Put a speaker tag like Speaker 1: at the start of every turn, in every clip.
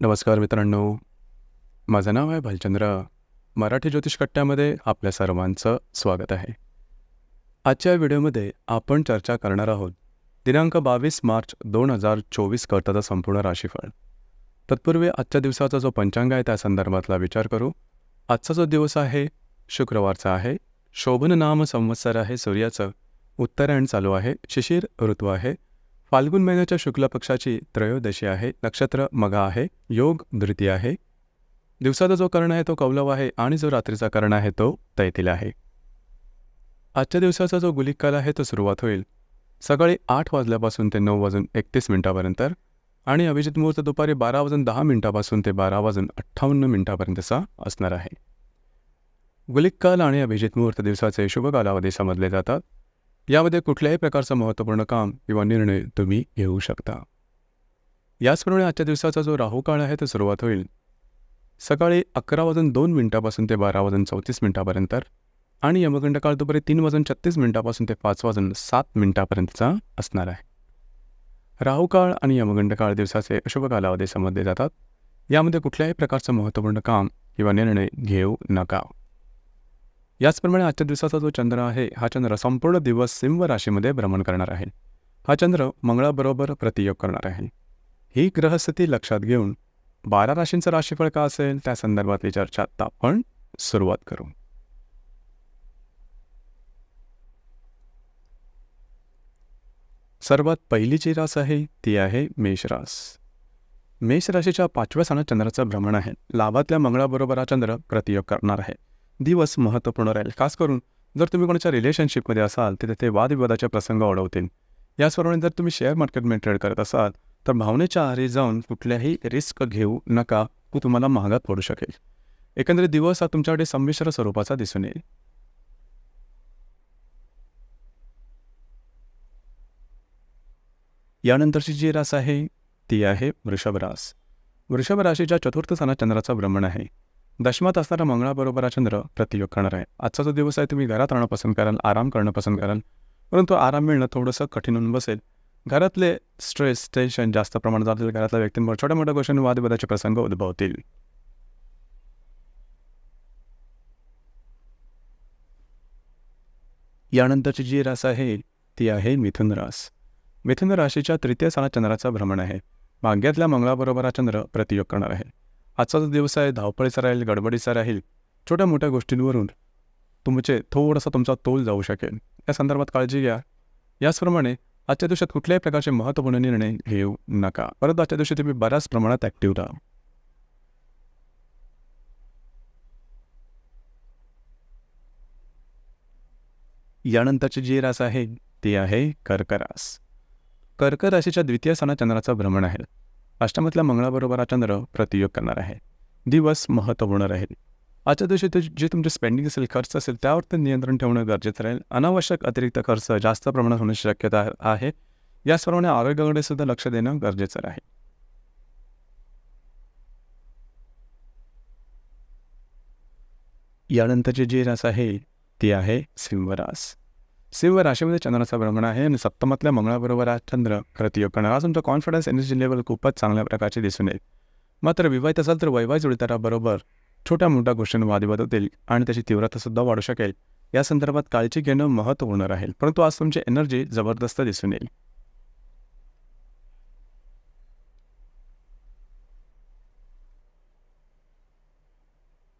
Speaker 1: नमस्कार मित्रांनो. माझं नाव आहे भालचंद्र. मराठी ज्योतिष कट्ट्यामध्ये आपल्या सर्वांचं स्वागत आहे. आजच्या व्हिडिओमध्ये आपण चर्चा करणार आहोत दिनांक बावीस मार्च दोन हजार चोवीस करताचा संपूर्ण राशीफळ. तत्पूर्वी आजच्या दिवसाचा जो पंचांग आहे त्या संदर्भातला विचार करू. आजचा जो दिवस आहे शुक्रवारचा आहे शोभन नाम संवत्सर आहे सूर्याचं उत्तरायण चालू आहे शिशिर ऋतू आहे फाल्गुन महिन्याच्या शुक्ल पक्षाची त्रयोदशी आहे नक्षत्र मगा आहे योग धृती आहे. दिवसाचा जो कर्ण आहे तो कौलव आहे आणि जो रात्रीचा कर्ण आहे तो तैतील आहे. आजच्या दिवसाचा जो गुलिक काल आहे तो सुरुवात होईल. सकाळी आठ वाजल्यापासून ते नऊ वाजून एकतीस मिनिटापर्यंत आणि अभिजित मुहूर्त दुपारी बारा वाजून दहा मिनिटापासून ते बारा वाजून अठ्ठावन्न मिनिटापर्यंतचा असणार आहे. गुलिक काल आणि अभिजित मुहूर्त दिवसाचे शुभ कालावधी समजले जातात. यामध्ये कुठल्याही प्रकारचं महत्त्वपूर्ण काम किंवा निर्णय तुम्ही घेऊ शकता. याचप्रमाणे आजच्या दिवसाचा जो राहू काळ आहे तो सुरुवात होईल. सकाळी अकरा वाजून दोन मिनिटापासून ते बारा वाजून चौतीस मिनिटापर्यंत आणि यमखंड काळ दुपारी तीन वाजून छत्तीस मिनिटापासून ते पाच वाजून सात मिनिटापर्यंतचा असणार आहे. राहू काळ आणि यमगंड काळ दिवसाचे अशुभ कालावधी समजले जातात. यामध्ये कुठल्याही प्रकारचं महत्त्वपूर्ण काम किंवा निर्णय घेऊ नका. याचप्रमाणे आजच्या दिवसाचा जो चंद्र आहे हा चंद्र संपूर्ण दिवस सिंह राशीमध्ये भ्रमण करणार आहे. हा चंद्र मंगळाबरोबर प्रतियोग करणार आहे. ही ग्रहस्थिती लक्षात घेऊन बारा राशींचं राशीफळ का असेल त्या संदर्भातली चर्चा आत्ता आपण सुरुवात करू. सर्वात पहिली जी रास आहे ती आहे मेषरास मेष राशीच्या पाचव्या स्थानात चंद्राचं भ्रमण आहे. लाभातल्या मंगळाबरोबर हा चंद्र प्रतियोग करणार आहे. दिवस महत्त्वपूर्ण राहील. खास करून जर तुम्ही कोणाच्या रिलेशनशिपमध्ये असाल तर ते वादविवादाचे प्रसंग ओढवतील. याचप्रमाणे जर तुम्ही शेअर मार्केटमध्ये ट्रेड करत असाल तर भावनेच्या आहारी जाऊन कुठल्याही रिस्क घेऊ नका. तो तुम्हाला महागात पडू शकेल. एकंदरीत दिवस हा तुमच्याकडे संमिश्र स्वरूपाचा दिसून येईल. यानंतरची जी रास आहे ती आहे वृषभ रास. वृषभ राशीच्या चतुर्थ स्थानात चंद्राचा भ्रमण आहे. दशमात असणारा मंगळाबरोबर हा चंद्र प्रतियोग करणार आहे. आजचा जो दिवस आहे तुम्ही घरात राहणं पसंत कराल आराम करणं पसंत कराल. परंतु आराम मिळणं थोडंसं कठीण होऊन बसेल. घरातले स्ट्रेस टेन्शन जास्त प्रमाणात जातील घरातल्या व्यक्तींवर छोट्या मोठ्या गोष्टींनी वादविवादाचे प्रसंग उद्भवतील. यानंतरची जी रास आहे ती आहे मिथुन रास. मिथुन राशीच्या तृतीय स्थानात चंद्राचं भ्रमण आहे. भाग्यातल्या मंगळाबरोबर हा चंद्र प्रतियोग करणार आहे. आजचा जो दिवस आहे धावपळीचा राहील गडबडीचा राहील छोट्या मोठ्या गोष्टींवरून तुमचे थोडासा तुमचा तोल जाऊ शकेल. या संदर्भात काळजी घ्या. याचप्रमाणे आजच्या दिवसात कुठल्याही प्रकारचे महत्त्वपूर्ण निर्णय घेऊ नका. परंतु आजच्या दिवशी तुम्ही बऱ्याच प्रमाणात ॲक्टिव्ह राहा. यानंतरची जी रास आहे ती आहे कर्करास. कर्क राशीच्या द्वितीय स्थानात चंद्राचा भ्रमण आहे. अष्टमातल्या मंगळाबरोबर हा चंद्र प्रतियोग करणार आहे. दिवस महत्त्वपूर्ण राहील. आजच्या दिवशी ते जे तुमचे स्पेंडिंग असेल खर्च असेल त्यावर ते नियंत्रण ठेवणं गरजेचं राहील. अनावश्यक अतिरिक्त खर्च जास्त प्रमाणात होण्याची शक्यता आहे. याचप्रमाणे आरोग्याकडे सुद्धा लक्ष देणं गरजेचं आहे यानंतरचे जे रास आहे ती आहे सिंहरास. सिंह राशीमध्ये चंद्राचा भ्रमण आहे आणि सप्तमातल्या मंगळाबरोबर आज चंद्र प्रतियोग करणार आज तुमचा कॉन्फिडन्स एनर्जी लेवल खूपच चांगल्या प्रकारचे दिसून येईल. मात्र विवाहित असाल तर वैवाहिक जुळताराबरोबर छोट्या मोठ्या गोष्टींवर वादविवाद होतील आणि त्याची तीव्रतासुद्धा वाढू शकेल. या संदर्भात काळजी घेणं महत्त्वपूर्ण राहील. परंतु आज तुमची एनर्जी जबरदस्त दिसून येईल.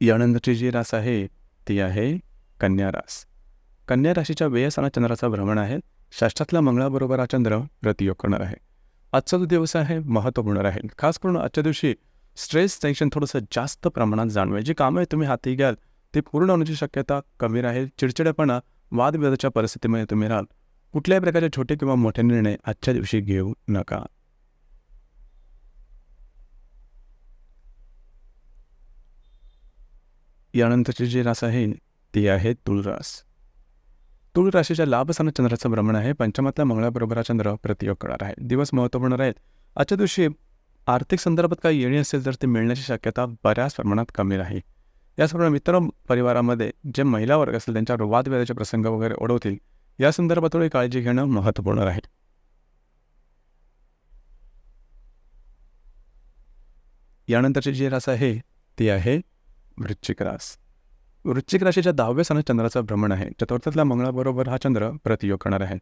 Speaker 1: यानंतरची जी रास आहे ती आहे कन्या रास. कन्या राशीच्या व्ययसाना चंद्राचा भ्रमण आहे. षष्ठातल्या मंगळाबरोबर हा चंद्र प्रतियोग करणार आहे. आजचा जो दिवस आहे महत्त्वपूर्ण राहील. खास करून आजच्या दिवशी स्ट्रेस टेन्शन थोडंसं जास्त प्रमाणात जाणवेल. जी कामं तुम्ही हाती घ्याल ती पूर्ण होण्याची शक्यता कमी राहील. चिडचिडेपणा वादविवादाच्या परिस्थितीमध्ये तुम्ही राहाल. कुठल्याही प्रकारचे छोटे किंवा मोठे निर्णय आजच्या दिवशी घेऊ नका. यानंतरची जी रास आहे ती आहे तुळरास. तुळ राशीच्या लाभस्थानात चंद्राचं भ्रमण आहे. पंचमातल्या मंगळाबरोबर हा चंद्र प्रतियोग करणार आहे. दिवस महत्त्वपूर्ण राहील आजच्या दिवशी आर्थिक संदर्भात काही येणी असेल तर ती मिळण्याची शक्यता बऱ्याच प्रमाणात कमी राहील. याचप्रमाणे मित्र परिवारामध्ये जे महिला वर्ग असेल त्यांच्यावर वादविवादाचे प्रसंग वगैरे ओढवतील या संदर्भात थोडी काळजी घेणं महत्त्वपूर्ण राहील यानंतरची जी रास आहे ती आहे वृश्चिक रास. वृश्चिक राशीच्या दहाव्या सणात चंद्राचं भ्रमण आहे. चतुर्थातल्या मंगळाबरोबर हा चंद्र प्रतियोग करणार आहे.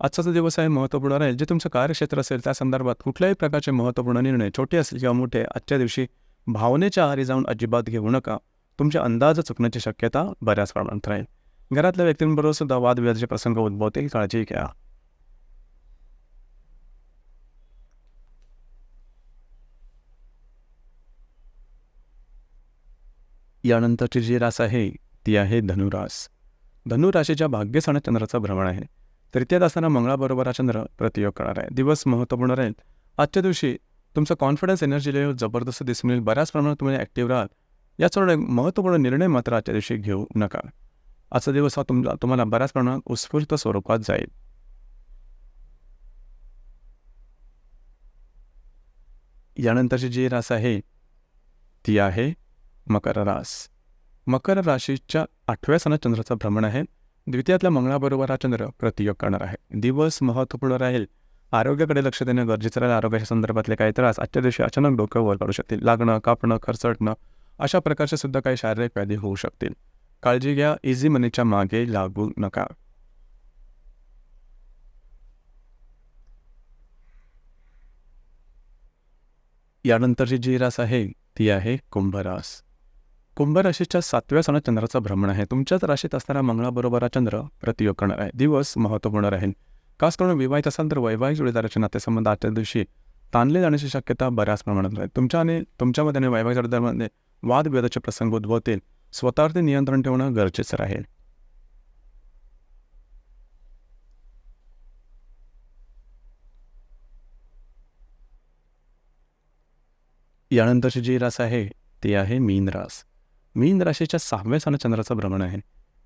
Speaker 1: आजचा जो दिवस आहे महत्त्वपूर्ण राहील. जे तुमचं कार्यक्षेत्र असेल त्या संदर्भात कुठल्याही प्रकारचे महत्त्वपूर्ण निर्णय छोटे असतील किंवा मोठे आजच्या दिवशी भावनेच्या आहारी जाऊन अजिबात घेऊ नका. तुमचे अंदाज चुकण्याची शक्यता बऱ्याच प्रमाणात राहील. घरातल्या व्यक्तींबरोबर सुद्धा वादविवादाचे प्रसंग उद्भवतील. काळजी घ्या. यानंतरची जी रास आहे ती आहे धनुरास. धनुराशीच्या भाग्यस्थानात चंद्राचं भ्रमण आहे. तृतीयात असताना मंगळाबरोबर हा चंद्र प्रतियोग करणार आहे. दिवस महत्त्वपूर्ण राहील. आजच्या दिवशी तुमचा कॉन्फिडन्स एनर्जी लेवल जबरदस्त दिसून येईल. बऱ्याच प्रमाणात तुम्ही ॲक्टिव्ह राहाल. याचमुळे महत्त्वपूर्ण निर्णय मात्र आजच्या दिवशी घेऊ नका. आजचा दिवस हा तुमचा तुम्हाला बऱ्याच प्रमाणात उत्स्फूर्त स्वरूपात जाईल. यानंतरची जी रास आहे ती आहे मकर रास. मकर राशीच्या आठव्या सणात चंद्राचं भ्रमण आहे. द्वितीयातल्या मंगळाबरोबर हा चंद्र प्रतियोग करणार आहे. दिवस महत्त्वपूर्ण राहील. आरोग्याकडे लक्ष देणं गरजेचं राहील. आरोग्याच्या संदर्भातले काही त्रास आजच्या दिवशी अचानक डोकं वर काढू शकतील. लागणं कापणं खरचटणं अशा प्रकारचे सुद्धा काही शारीरिक व्याधी होऊ शकतील. काळजी घ्या. इझी मनीच्या मागे लागू नका. यानंतरची जी रास आहे ती आहे कुंभरास. कुंभ राशीच्या सातव्या सणात चंद्राचा भ्रमण आहे. तुमच्याच राशीत असणारा मंगळाबरोबर हा चंद्र प्रतियोग करणार आहे. दिवस महत्त्वपूर्ण राहील. खास करून विवाहित असाल तर वैवाहिक जोडीदाराचे नातेसंबंध आजच्या दिवशी ताणले जाण्याची शक्यता बऱ्याच प्रमाणात राहील तुमच्या आणि तुमच्यामध्ये आणि वैवाहिक जोडीदारामध्ये वादविवादाचे प्रसंग उद्भवतील. स्वतःवरती नियंत्रण ठेवणं गरजेचं राहील. यानंतरची जी रास आहे ती आहे मीन रास. मीन राशीच्या सहाव्या स्थानात चंद्राचं भ्रमण आहे.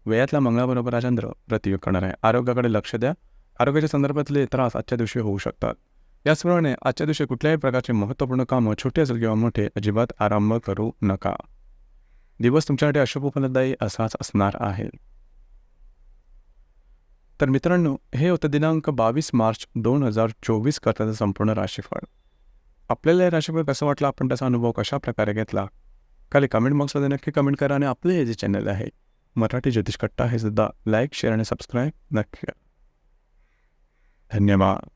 Speaker 1: वयातल्या मंगळाबरोबर हा चंद्र प्रतियोग करणार आहे. आरोग्याकडे लक्ष द्या. आरोग्याच्या संदर्भातले त्रास आजच्या दिवशी होऊ शकतात. याचप्रमाणे आजच्या दिवशी कुठल्याही प्रकारचे महत्त्वपूर्ण कामं छोटे असेल किंवा मोठे अजिबात आरंभ करू नका. दिवस तुमच्यासाठी अशुभ फलदायी असाच असणार आहे. तर मित्रांनो हे होतं दिनांक बावीस मार्च दोन हजार चोवीस करताचं संपूर्ण राशीफळ. आपल्याला हे राशीफळ कसं वाटलं? आपण त्याचा अनुभव कशा प्रकारे घेतला? खाली कमेंट बॉक्समध्ये नक्की कमेंट करा आणि आपले हे जे चॅनल आहे मराठी ज्योतिष कट्टा हे सुद्धा लाईक शेअर आणि सबस्क्राईब नक्की करा. धन्यवाद.